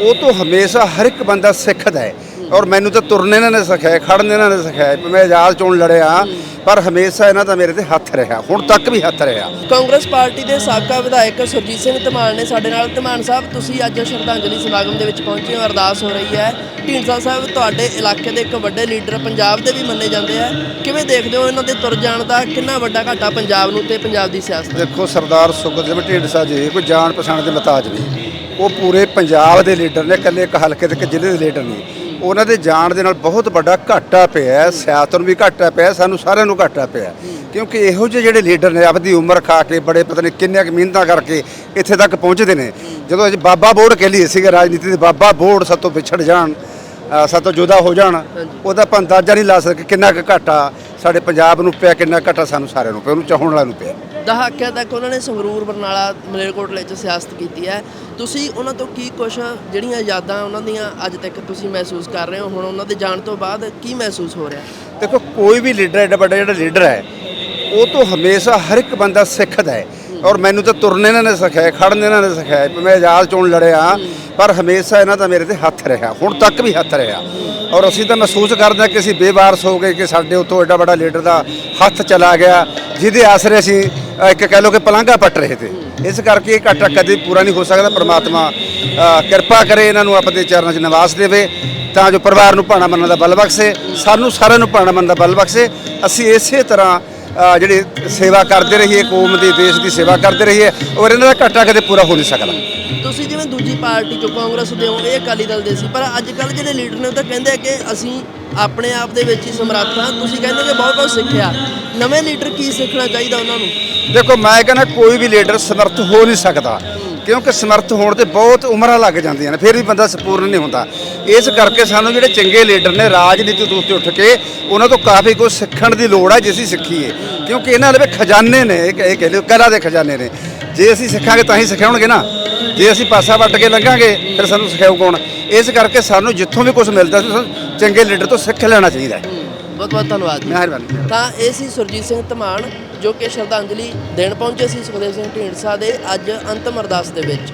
ਉਹ ਤੋਂ ਹਮੇਸ਼ਾ ਹਰ ਇੱਕ ਬੰਦਾ ਸਿੱਖਦਾ ਹੈ। ਔਰ ਮੈਨੂੰ ਤਾਂ ਤੁਰਨੇ ਇਹਨਾਂ ਨੇ ਸਿਖਾਇਆ ਖੜਨ ਇਹਨਾਂ ਨੇ ਸਿਖਾਇਆ ਮੈਂ ਆਜ਼ਾਦ ਚੋਣ ਲੜਿਆ। ਪਰ ਹਮੇਸ਼ਾ ਇਹਨਾਂ ਦਾ ਮੇਰੇ ਤੇ ਹੱਥ ਰਿਹਾ ਹੁਣ ਤੱਕ ਵੀ ਹੱਥ ਰਿਹਾ। ਕਾਂਗਰਸ ਪਾਰਟੀ ਦੇ ਸਾਬਕਾ ਵਿਧਾਇਕ ਸੁਰਜੀਤ ਸਿੰਘ ਧਮਾਨ ਨੇ ਸਾਡੇ ਨਾਲ। ਧਮਾਨ ਸਾਹਿਬ ਤੁਸੀਂ ਅੱਜ ਸ਼ਰਧਾਂਜਲੀ ਸਮਾਗਮ ਦੇ ਵਿੱਚ ਪਹੁੰਚੇ ਹੋ ਅਰਦਾਸ ਹੋ ਰਹੀ ਹੈ। ਢੀਂਡਸਾ ਸਾਹਿਬ ਤੁਹਾਡੇ ਇਲਾਕੇ ਦੇ ਇੱਕ ਵੱਡੇ ਲੀਡਰ ਪੰਜਾਬ ਦੇ ਵੀ ਮੰਨੇ ਜਾਂਦੇ ਆ। ਕਿਵੇਂ ਦੇਖਦੇ ਹੋ ਇਹਨਾਂ ਦੇ ਤੁਰ ਜਾਣ ਦਾ? ਕਿੰਨਾ ਵੱਡਾ ਘਾਟਾ ਪੰਜਾਬ ਨੂੰ ਤੇ ਪੰਜਾਬ ਦੀ ਸਿਆਸਤ? ਦੇਖੋ ਸਰਦਾਰ ਸੁਖਦੇਵ ਢੀਂਡਸਾ ਜੀ ਕੋਈ ਜਾਣ ਪਛਾਣ ਦੇ ਮਤਾਜ ਨਹੀਂ। ਉਹ ਪੂਰੇ ਪੰਜਾਬ ਦੇ ਲੀਡਰ ਨੇ ਇਕੱਲੇ ਇੱਕ ਹਲਕੇ ਦੇ ਇੱਕ ਜ਼ਿਲ੍ਹੇ ਦੇ ਲੀਡਰ ਨਹੀਂ ਉਹਨਾਂ ਦੇ ਜਾਣ ਦੇ ਨਾਲ ਬਹੁਤ ਵੱਡਾ ਘਾਟਾ ਪਿਆ ਹੈ, ਸਿਆਸਤ ਨੂੰ ਵੀ ਘਾਟਾ ਪਿਆ ਸਾਨੂੰ ਸਾਰਿਆਂ ਨੂੰ ਘਾਟਾ ਪਿਆ ਕਿਉਂਕਿ ਇਹੋ ਜਿਹੇ ਜਿਹੜੇ ਲੀਡਰ ਨੇ ਆਪਦੀ ਉਮਰ ਖਾ ਕੇ ਬੜੇ ਪਤਾ ਨਹੀਂ ਕਿੰਨੀਆਂ ਕੁ ਮਿਹਨਤਾਂ ਕਰਕੇ ਇੱਥੇ ਤੱਕ ਪਹੁੰਚਦੇ ਨੇ। ਜਦੋਂ ਅੱਜ ਬਾਬਾ ਬੋੜ ਕਹਿ ਲਈਏ ਸੀਗਾ ਰਾਜਨੀਤੀ ਦੇ ਬਾਬਾ ਬੋਰਡ ਸਭ ਤੋਂ ਵਿਛੜ ਜਾਣ। ਸਾਤੋਂ ਜੁਦਾ ਹੋ ਜਾਣ ਉਹਦਾ ਆਪਾਂ ਅੰਦਾਜ਼ਾ ਨਹੀਂ ਲਾ ਸਕਦੇ ਕਿੰਨਾ ਕੁ ਘਾਟਾ ਸਾਡੇ ਪੰਜਾਬ ਨੂੰ ਪਿਆ ਕਿੰਨਾ ਘਾਟਾ ਸਾਨੂੰ ਸਾਰਿਆਂ ਨੂੰ ਪਿਆ ਉਹਨੂੰ ਚਾਹਣ ਵਾਲਿਆਂ ਨੂੰ ਪਿਆ। ਦਹਾਕਿਆਂ ਤੱਕ ਉਹਨਾਂ ਨੇ ਸੰਗਰੂਰ ਬਰਨਾਲਾ ਮਲੇਰਕੋਟਲੇ 'ਚ ਸਿਆਸਤ ਕੀਤੀ ਹੈ। ਤੁਸੀਂ ਉਹਨਾਂ ਤੋਂ ਕੀ ਕੁਝ ਜਿਹੜੀਆਂ ਯਾਦਾਂ ਉਹਨਾਂ ਦੀਆਂ ਅੱਜ ਤੱਕ ਤੁਸੀਂ ਮਹਿਸੂਸ ਕਰ ਰਹੇ ਹੋ? ਹੁਣ ਉਹਨਾਂ ਦੇ ਜਾਣ ਤੋਂ ਬਾਅਦ ਕੀ ਮਹਿਸੂਸ ਹੋ ਰਿਹਾ? ਦੇਖੋ ਕੋਈ ਵੀ ਲੀਡਰ ਐਡਾ ਵੱਡਾ ਜਿਹੜਾ ਲੀਡਰ ਹੈ ਉਹ ਤੋਂ ਹਮੇਸ਼ਾ ਹਰ ਇੱਕ ਬੰਦਾ ਸਿੱਖਦਾ ਹੈ। ਔਰ ਮੈਨੂੰ ਤਾਂ ਤੁਰਨੇ ਇਹਨਾਂ ਨੇ ਸਿਖਾਇਆ ਖੜਨ ਇਹਨਾਂ ਨੇ ਸਿਖਾਇਆ, ਵੀ ਮੈਂ ਆਜ਼ਾਦ ਚੋਣ ਲੜਿਆ, ਪਰ ਹਮੇਸ਼ਾ ਇਹਨਾਂ ਦਾ ਮੇਰੇ ਤੇ ਹੱਥ ਰਿਹਾ, ਹੁਣ ਤੱਕ ਵੀ ਹੱਥ ਰਿਹਾ। ਔਰ ਅਸੀਂ ਤਾਂ ਮਹਿਸੂਸ ਕਰਦੇ ਹਾਂ ਕਿ ਅਸੀਂ ਬੇਵਾਰਸ ਹੋ ਗਏ, ਕਿ ਸਾਡੇ ਉੱਤੋਂ ਐਡਾ ਵੱਡਾ ਲੀਡਰ ਦਾ ਹੱਥ ਚਲਾ ਗਿਆ, ਜਿਹਦੇ ਆਸਰੇ ਅਸੀਂ ਇੱਕ ਕਹਿ ਲਓ ਕਿ ਪਲਾਂਘਾ ਪੱਟ ਰਹੇ ਤੇ। ਇਸ ਕਰਕੇ ਇਹ ਘਾਟਾ ਕਦੇ ਪੂਰਾ ਨਹੀਂ ਹੋ ਸਕਦਾ, ਪ੍ਰਮਾਤਮਾ ਕਿਰਪਾ ਕਰੇ ਇਹਨਾਂ ਨੂੰ ਆਪਣੇ ਚਰਨਾਂ 'ਚ ਨਿਵਾਸ ਦੇਵੇ, ਤਾਂ ਜੋ ਪਰਿਵਾਰ ਨੂੰ ਭਾਣਾ ਮੰਨਣ ਦਾ ਬਲ ਬਖਸ਼ੇ, ਸਾਨੂੰ ਸਾਰਿਆਂ ਨੂੰ ਭਾਣਾ ਮੰਨਣ ਦਾ ਬਲ ਬਖਸ਼ੇ। ਅਸੀਂ ਇਸੇ ਤਰ੍ਹਾਂ ਜਿਹੜੀ ਸੇਵਾ ਕਰਦੇ ਰਹੀਏ ਕੌਮ ਦੀ ਦੇਸ਼ ਦੀ ਸੇਵਾ ਕਰਦੇ ਰਹੀਏ ਔਰ ਇਹਨਾਂ ਦਾ ਘਾਟਾ ਕਦੇ ਪੂਰਾ ਹੋ ਨਹੀਂ ਸਕਦਾ। ਤੁਸੀਂ ਜਿਵੇਂ ਦੂਜੀ ਪਾਰਟੀ ਚੋਂ ਕਾਂਗਰਸ ਦੇ ਹੋ ਇਹ ਅਕਾਲੀ ਦਲ ਦੇ ਸੀ ਪਰ ਅੱਜ ਕੱਲ ਜਿਹੜੇ ਲੀਡਰ ਨੇ ਉਹ ਤਾਂ ਕਹਿੰਦੇ ਆ ਕਿ ਅਸੀਂ ਆਪਣੇ ਆਪ ਦੇ ਵਿੱਚ ਹੀ ਸਮਰੱਥ ਹਾਂ। ਤੁਸੀਂ ਕਹਿੰਦੇ ਕਿ ਬਹੁਤ ਕੁਝ ਸਿੱਖਿਆ। ਨਵੇਂ ਲੀਡਰ ਕੀ ਸਿੱਖਣਾ ਚਾਹੀਦਾ ਉਹਨਾਂ ਨੂੰ? ਦੇਖੋ ਮੈਂ ਕਹਿੰਦਾ ਕੋਈ ਵੀ ਲੀਡਰ ਸਮਰਥ ਹੋ ਨਹੀਂ ਸਕਦਾ ਕਿਉਂਕਿ ਸਮਰਥ ਹੋਣ ਤੇ ਬਹੁਤ ਉਮਰਾਂ ਲੱਗ ਜਾਂਦੀਆਂ ਨੇ ਫਿਰ ਵੀ ਬੰਦਾ ਸੰਪੂਰਨ ਨਹੀਂ ਹੁੰਦਾ। ਇਸ ਕਰਕੇ ਸਾਨੂੰ ਜਿਹੜੇ ਚੰਗੇ ਲੀਡਰ ਨੇ ਰਾਜਨੀਤੀ ਤੋਂ ਉੱਤੇ ਉੱਠ ਕੇ ਉਹਨਾਂ ਤੋਂ ਕਾਫੀ ਕੁਝ ਸਿੱਖਣ ਦੀ ਲੋੜ ਹੈ ਜੇ ਅਸੀਂ ਸਿੱਖੀਏ। ਕਿਉਂਕਿ ਇਹਨਾਂ ਦੇ ਖਜ਼ਾਨੇ ਨੇ ਇਹ ਇਹ ਕਹਿ ਲਿਓ ਕਲਾ ਦੇ ਖਜ਼ਾਨੇ ਨੇ। ਜੇ ਅਸੀਂ ਸਿੱਖਾਂਗੇ ਤਾਂ ਹੀ ਸਿਖਾਉਣਗੇ ਨਾ। ਜੇ ਅਸੀਂ ਪਾਸਾ ਵੱਟ ਕੇ ਲੰਘਾਂਗੇ ਫਿਰ ਸਾਨੂੰ ਸਿਖਾਉ ਕੌਣ? ਇਸ ਕਰਕੇ ਸਾਨੂੰ ਜਿੱਥੋਂ ਵੀ ਕੁਝ ਮਿਲਦਾ ਸੀ ਚੰਗੇ ਲੀਡਰ ਤੋਂ ਸਿੱਖ ਲੈਣਾ ਚਾਹੀਦਾ ਹੈ। ਬਹੁਤ ਬਹੁਤ ਧੰਨਵਾਦ ਮਿਹਰਬਾਨੀ। ਤਾਂ ਇਹ ਸੀ ਸੁਰਜੀਤ ਸਿੰਘ ਧਮਾਨ ਜੋ ਕਿ ਸ਼ਰਧਾਂਜਲੀ ਦੇਣ ਪਹੁੰਚੇ ਸੀ ਸੁਖਦੇਵ ਸਿੰਘ ਢੀਂਡਸਾ ਦੇ ਅੱਜ ਅੰਤਮ ਅਰਦਾਸ ਦੇ ਵਿੱਚ।